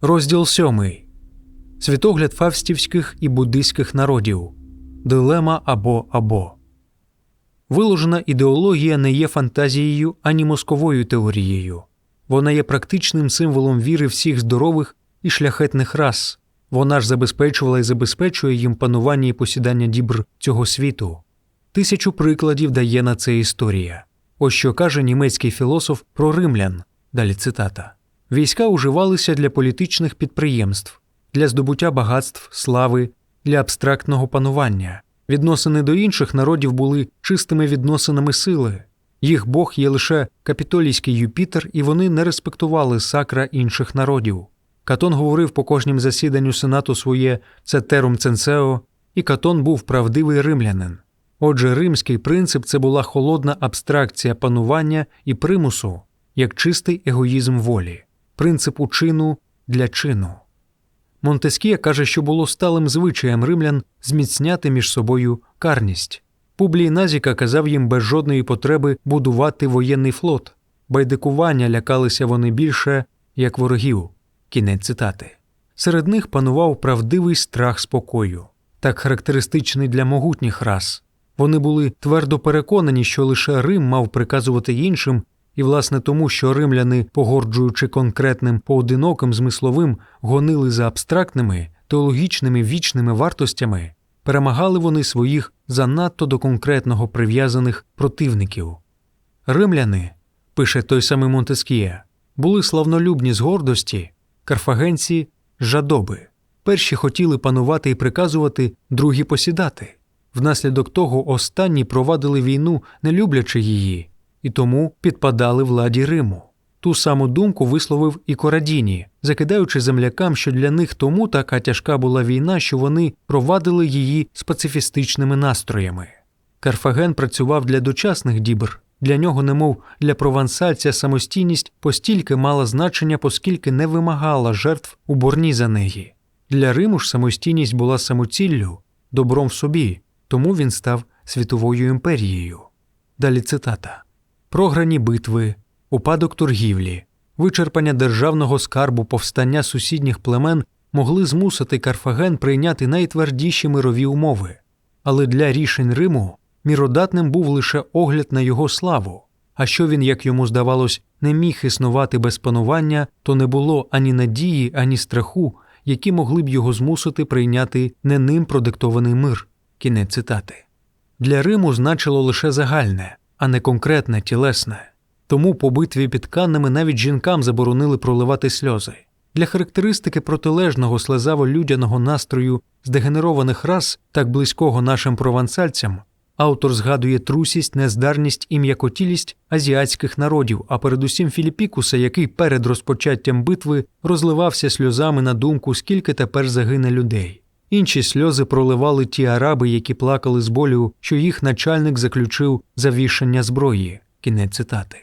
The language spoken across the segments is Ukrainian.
Розділ 7. Світогляд фавстівських і буддийських народів. Дилема або або. Виложена ідеологія не є фантазією ані мозковою теорією. Вона є практичним символом віри всіх здорових і шляхетних рас. Вона ж забезпечувала і забезпечує їм панування і посідання дібр цього світу. Тисячу прикладів дає на це історія. Ось що каже німецький філософ про римлян. Далі цитата. Війська уживалися для політичних підприємств, для здобуття багатств, слави, для абстрактного панування. Відносини до інших народів були чистими відносинами сили. Їх Бог є лише капітолійський Юпітер, і вони не респектували сакра інших народів. Катон говорив по кожнім засіданню Сенату своє «Цетерум ценсео», і Катон був правдивий римлянин. Отже, римський принцип це була холодна абстракція панування і примусу, як чистий егоїзм волі, принцип учину для чину. Монтескія каже, що було сталим звичаєм римлян зміцняти між собою карність. Публій Назіка казав їм без жодної потреби будувати воєнний флот, байдикування лякалися вони більше, як ворогів. Кінець цитати. Серед них панував правдивий страх спокою, так характеристичний для могутніх рас. Вони були твердо переконані, що лише Рим мав приказувати іншим, і, власне, тому, що римляни, погорджуючи конкретним поодиноким змисловим, гонили за абстрактними, теологічними вічними вартостями, перемагали вони своїх занадто до конкретного прив'язаних противників. Римляни, пише той самий Монтескія, були славнолюбні з гордості, карфагенці жадоби. Перші хотіли панувати і приказувати, другі посідати. Внаслідок того останні провадили війну, не люблячи її, і тому підпадали владі Риму. Ту саму думку висловив і Корадіні, закидаючи землякам, що для них тому така тяжка була війна, що вони провадили її з настроями. Карфаген працював для дочасних дібр, для нього, немов для провансальця, самостійність постільки мала значення, оскільки не вимагала жертв у борні за неї. Для Риму ж самостійність була самоціллю, добром в собі, тому він став світовою імперією. Далі цитата: програні битви, упадок торгівлі, вичерпання державного скарбу повстання сусідніх племен могли змусити Карфаген прийняти найтвердіші мирові умови, але для рішень Риму міродатним був лише огляд на його славу. А що він, як йому здавалось, не міг існувати без панування, то не було ані надії, ані страху, які могли б його змусити прийняти не ним продиктований мир. Кінець цитати. Для Риму значило лише загальне, а не конкретне, тілесне. Тому по битві під Каннами навіть жінкам заборонили проливати сльози. Для характеристики протилежного слезаво-людяного настрою здегенерованих рас, так близького нашим провансальцям, автор згадує трусість, нездарність і м'якотілість азіатських народів, а передусім Філіпікуса, який перед розпочаттям битви розливався сльозами на думку, скільки тепер загине людей. Інші сльози проливали ті араби, які плакали з болю, що їх начальник заключив завішання зброї. Кінець цитати.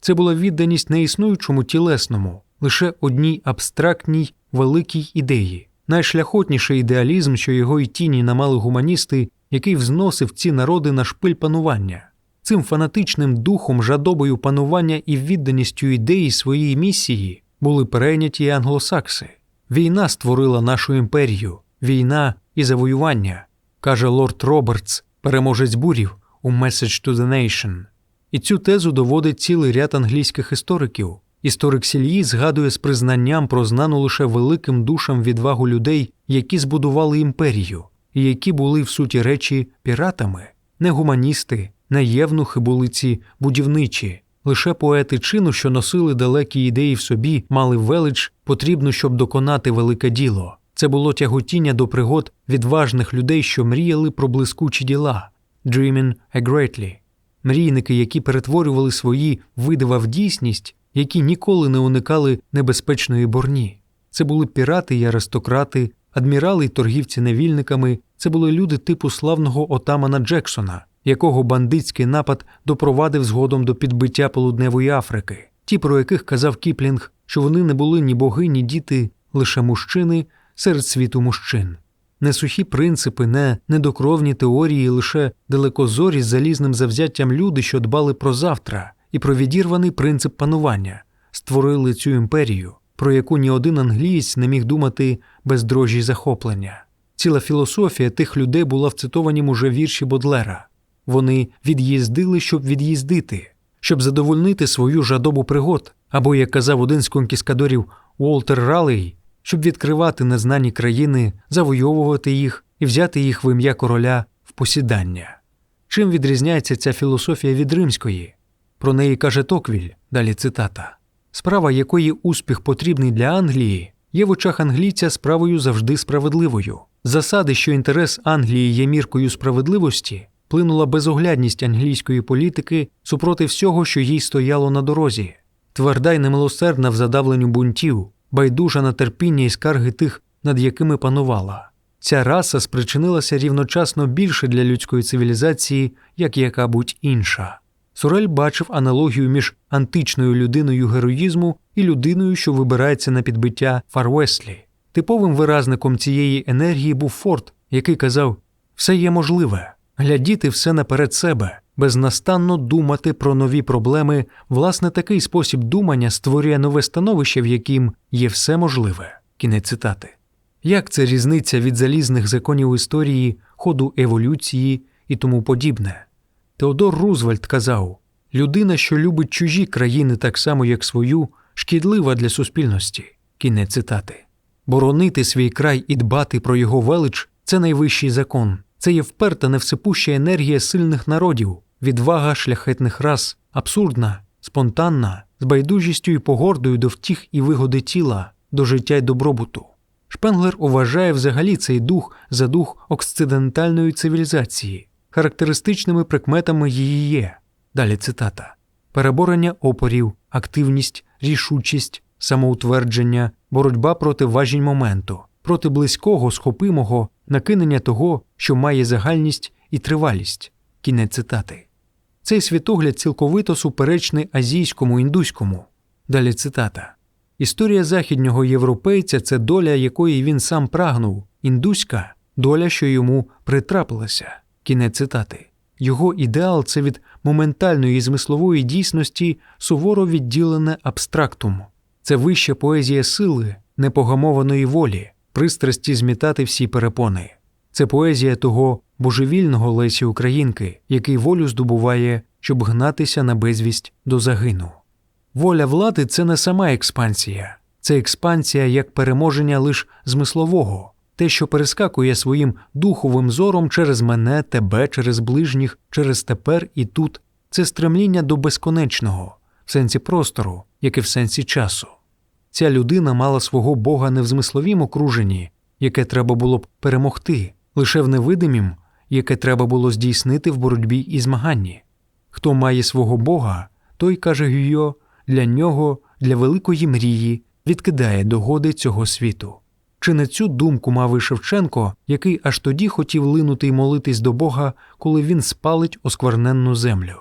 Це була відданість неіснуючому тілесному, лише одній абстрактній великій ідеї, найшляхотніший ідеалізм, що його й тіні намали гуманісти, який взносив ці народи на шпиль панування. Цим фанатичним духом, жадобою панування і відданістю ідеї своєї місії були перейняті англосакси. Війна створила нашу імперію, війна і завоювання, каже лорд Робертс, переможець бурів у «Message to the Nation». І цю тезу доводить цілий ряд англійських істориків. Історик Сільї згадує з признанням про знану лише великим душам відвагу людей, які збудували імперію, і які були в суті речі піратами, не гуманісти, не євнухи були ці будівничі, лише поети чину, що носили далекі ідеї в собі, мали велич, потрібну, щоб доконати велике діло. Це було тяготіння до пригод відважних людей, що мріяли про блискучі діла «dreaming greatly». Мрійники, які перетворювали свої видива в дійсність, які ніколи не уникали небезпечної борні. Це були пірати й аристократи, адмірали й торгівці невільниками, це були люди типу славного отамана Джексона, якого бандитський напад допровадив згодом до підбиття полудневої Африки, ті, про яких казав Кіплінг, що вони не були ні боги, ні діти, лише мужчини серед світу мужчин. Не сухі принципи, не недокровні теорії, лише далекозорі з залізним завзяттям люди, що дбали про завтра, і про відірваний принцип панування, створили цю імперію, про яку ні один англієць не міг думати без дрожі захоплення. Ціла філософія тих людей була в цитованім уже вірші Бодлера. Вони від'їздили, щоб від'їздити, щоб задовольнити свою жадобу пригод, або, як казав один з конкіскадорів Уолтер Ралей, щоб відкривати незнані країни, завойовувати їх і взяти їх в ім'я короля в посідання. Чим відрізняється ця філософія від римської? Про неї каже Токвіль, далі цитата. Справа якої успіх потрібний для Англії, є в очах англійця справою завжди справедливою. Засади, що інтерес Англії є міркою справедливості, плинула безоглядність англійської політики супроти всього, що їй стояло на дорозі, тверда й немилосердна в задавленню бунтів, байдужа на терпіння і скарги тих, над якими панувала. Ця раса спричинилася рівночасно більше для людської цивілізації, як яка-будь інша. Сорель бачив аналогію між античною людиною героїзму і людиною, що вибирається на підбиття Фарвеслі. Типовим виразником цієї енергії був Форд, який казав: все є можливе, глядіти все наперед себе, безнастанно думати про нові проблеми. Власне, такий спосіб думання створює нове становище, в яким є все можливе. Кінець цитати. Як це різниця від залізних законів історії, ходу еволюції і тому подібне? Теодор Рузвельт казав: людина, що любить чужі країни так само, як свою, шкідлива для суспільності. Кінець цитати. Боронити свій край і дбати про його велич це найвищий закон. Це є вперта невсипуща енергія сильних народів, відвага шляхетних рас, абсурдна, спонтанна, з байдужістю і погордою до втіх і вигоди тіла, до життя й добробуту. Шпенглер вважає взагалі цей дух за дух окцидентальної цивілізації, характеристичними прикметами її є. Далі цитата: переборення опорів, активність, рішучість, самоутвердження, боротьба проти важінь моменту, проти близького, схопимого, накинення того, що має загальність і тривалість. Кінець цитати. Цей світогляд цілковито суперечний азійському індуському. Далі цитата. Історія західнього європейця це доля, якої він сам прагнув, індуська доля, що йому притрапилася. Кінець цитати. Його ідеал це від моментальної змислової дійсності суворо відділене абстрактум. Це вища поезія сили, непогамованої волі, пристрасті змітати всі перепони. Це поезія того божевільного Лесі Українки, який волю здобуває, щоб гнатися на безвість до загину. Воля влади це не сама експансія, це експансія як переможення лиш змислового, те, що перескакує своїм духовим зором через мене, тебе, через ближніх, через тепер і тут, це стремління до безконечного, в сенсі простору, як і в сенсі часу. Ця людина мала свого Бога не в змисловім окруженні, яке треба було б перемогти, лише в невидимім, яке треба було здійснити в боротьбі і змаганні. Хто має свого Бога, той каже Гюйо, для нього, для великої мрії, відкидає догоди цього світу. Чи не цю думку мав і Шевченко, який аж тоді хотів линути й молитись до Бога, коли він спалить оскверненну землю?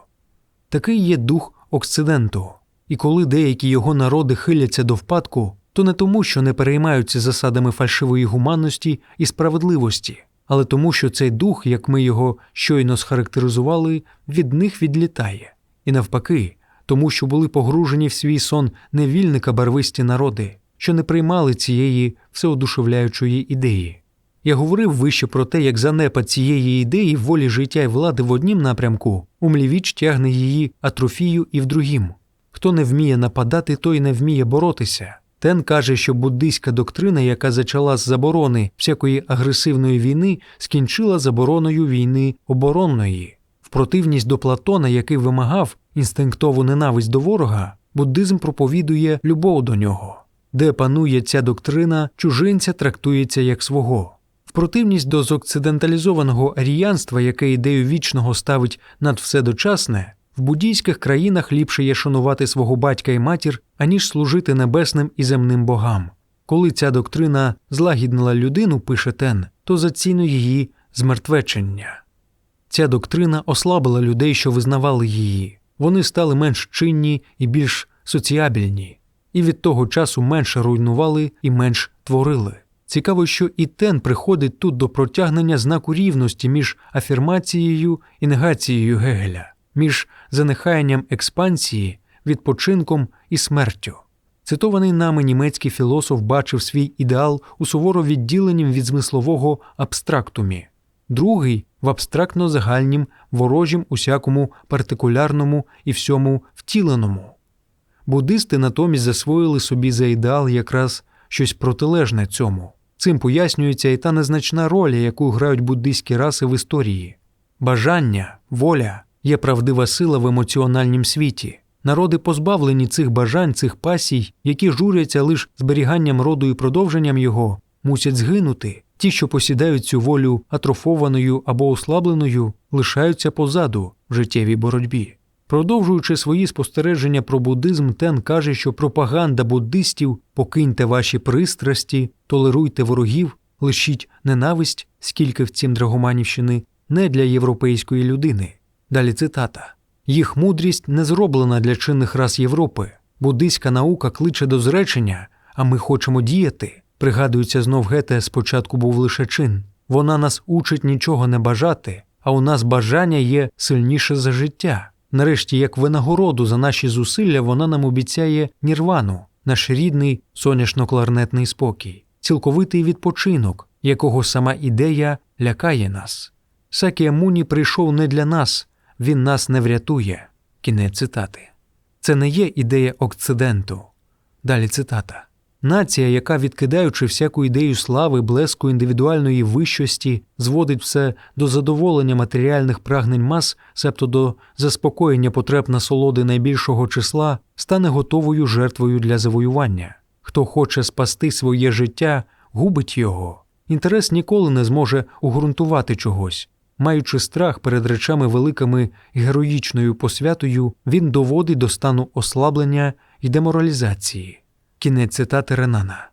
Такий є дух Окциденту, і коли деякі його народи хиляться до впадку, то не тому, що не переймаються засадами фальшивої гуманності і справедливості, але тому, що цей дух, як ми його щойно схарактеризували, від них відлітає, і навпаки, тому що були погружені в свій сон невільника барвисті народи, що не приймали цієї всеодушевляючої ідеї. Я говорив вище про те, як занепад цієї ідеї волі життя і влади в однім напрямку умлівіч тягне її атрофію і в другім. Хто не вміє нападати, той не вміє боротися. Тен каже, що буддийська доктрина, яка зачала з заборони всякої агресивної війни, скінчила забороною війни оборонної. В противність до Платона, який вимагав інстинктову ненависть до ворога, буддизм проповідує любов до нього. Де панує ця доктрина, чужинця трактується як свого. В противність до зокциденталізованого аріянства, яке ідею вічного ставить над все дочасне, в буддійських країнах ліпше є шанувати свого батька і матір, аніж служити небесним і земним богам. Коли ця доктрина злагіднила людину, пише Тен, то зацінує її змертвечення. Ця доктрина ослабила людей, що визнавали її. Вони стали менш чинні і більш соціабільні, і від того часу менше руйнували і менш творили. Цікаво, що і тен приходить тут до протягнення знаку рівності між афірмацією і негацією Гегеля, між занехаянням експансії, відпочинком і смертю. Цитований нами німецький філософ бачив свій ідеал у суворо відділенім від змислового абстрактумі, другий в абстрактно загальнім, ворожім усякому партикулярному і всьому втіленому. Буддисти натомість засвоїли собі за ідеал якраз щось протилежне цьому. Цим пояснюється і та незначна роль, яку грають буддистські раси в історії. Бажання, воля є правдива сила в емоціональнім світі. Народи позбавлені цих бажань, цих пасій, які журяться лише зберіганням роду і продовженням його, мусять згинути. Ті, що посідають цю волю атрофованою або ослабленою, лишаються позаду в життєвій боротьбі. Продовжуючи свої спостереження про буддизм, Тен каже, що пропаганда буддистів покиньте ваші пристрасті, толеруйте ворогів, лишіть ненависть, скільки в цім Драгоманівщини, не для європейської людини. Далі цитата. Їх мудрість не зроблена для чинних рас Європи. Буддистська наука кличе до зречення, а ми хочемо діяти. Пригадується знов Гете, спочатку був лише чин. Вона нас учить нічого не бажати, а у нас бажання є сильніше за життя. Нарешті, як винагороду за наші зусилля, вона нам обіцяє нірвану, наш рідний соняшно-кларнетний спокій, цілковитий відпочинок, якого сама ідея лякає нас. Сакія Муні прийшов не для нас, він нас не врятує. Кінець цитати. Це не є ідея Окциденту. Далі цитата. Нація, яка, відкидаючи всяку ідею слави, блеску індивідуальної вищості, зводить все до задоволення матеріальних прагнень мас, себто до заспокоєння потреб насолоди найбільшого числа, стане готовою жертвою для завоювання. Хто хоче спасти своє життя, губить його. Інтерес ніколи не зможе угрунтувати чогось. Маючи страх перед речами великими і героїчною посвятою, він доводить до стану ослаблення і деморалізації. Кінець цитати Ренана.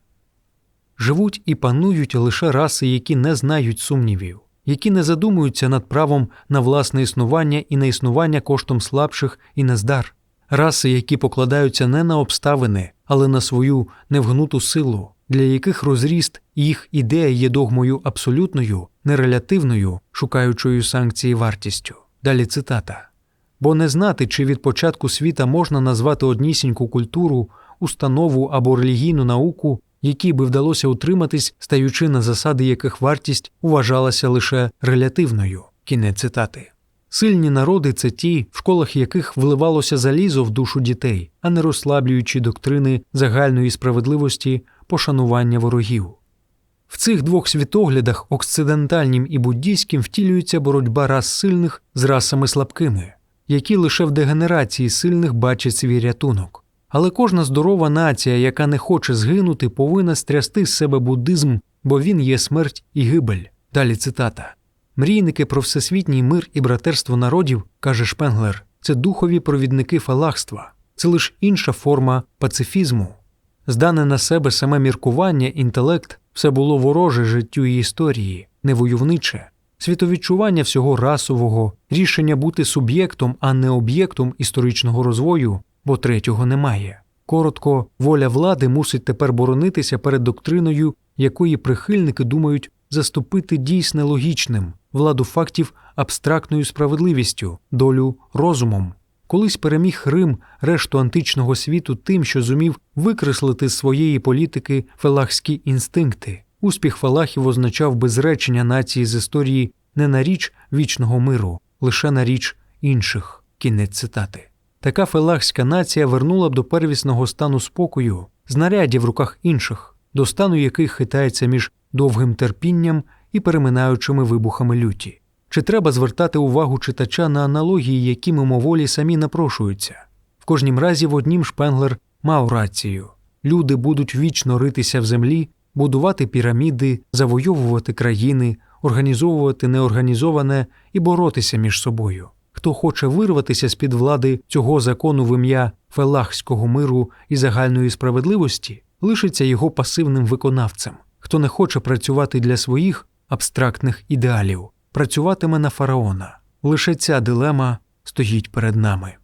Живуть і панують лише раси, які не знають сумнівів, які не задумуються над правом на власне існування і на існування коштом слабших і нездар, раси, які покладаються не на обставини, але на свою невгнуту силу, для яких розріст їх ідея є догмою абсолютною, нерелятивною, шукаючою санкції вартістю. Далі цитата. Бо не знати, чи від початку світа можна назвати однісіньку культуру, установу або релігійну науку, якій би вдалося утриматись, стаючи на засади яких вартість вважалася лише релятивною. Кінець цитати. Сильні народи це ті, в школах яких вливалося залізо в душу дітей, а не розслаблюючи доктрини загальної справедливості, пошанування ворогів. В цих двох світоглядах, окцидентальнім і буддійським, втілюється боротьба рас сильних з расами слабкими, які лише в дегенерації сильних бачать свій рятунок. Але кожна здорова нація, яка не хоче згинути, повинна стрясти з себе буддизм, бо він є смерть і гибель. Далі цитата. Мрійники про всесвітній мир і братерство народів, каже Шпенглер, це духові провідники фалахства, це лише інша форма пацифізму. Здане на себе саме міркування, інтелект, все було вороже життю і історії, невойовниче, світовідчування всього расового, рішення бути суб'єктом, а не об'єктом історичного розвою, бо третього немає. Коротко, воля влади мусить тепер боронитися перед доктриною, якої прихильники думають заступити дійсне логічним, владу фактів абстрактною справедливістю, долю розумом. Колись переміг Рим решту античного світу тим, що зумів викреслити з своєї політики фелахські інстинкти. Успіх фалахів означав безречення нації з історії не на річ вічного миру, лише на річ інших. Кінець цитати. Така фелахська нація вернула б до первісного стану спокою, знаряддя в руках інших, до стану яких хитається між довгим терпінням і переминаючими вибухами люті. Чи треба звертати увагу читача на аналогії, які мимоволі самі напрошуються? В кожнім разі в однім Шпенглер мав рацію люди будуть вічно ритися в землі, будувати піраміди, завойовувати країни, організовувати неорганізоване і боротися між собою. Хто хоче вирватися з під влади цього закону в ім'я фелахського миру і загальної справедливості, лишиться його пасивним виконавцем. Хто не хоче працювати для своїх абстрактних ідеалів, працюватиме на фараона. Лише ця дилема стоїть перед нами.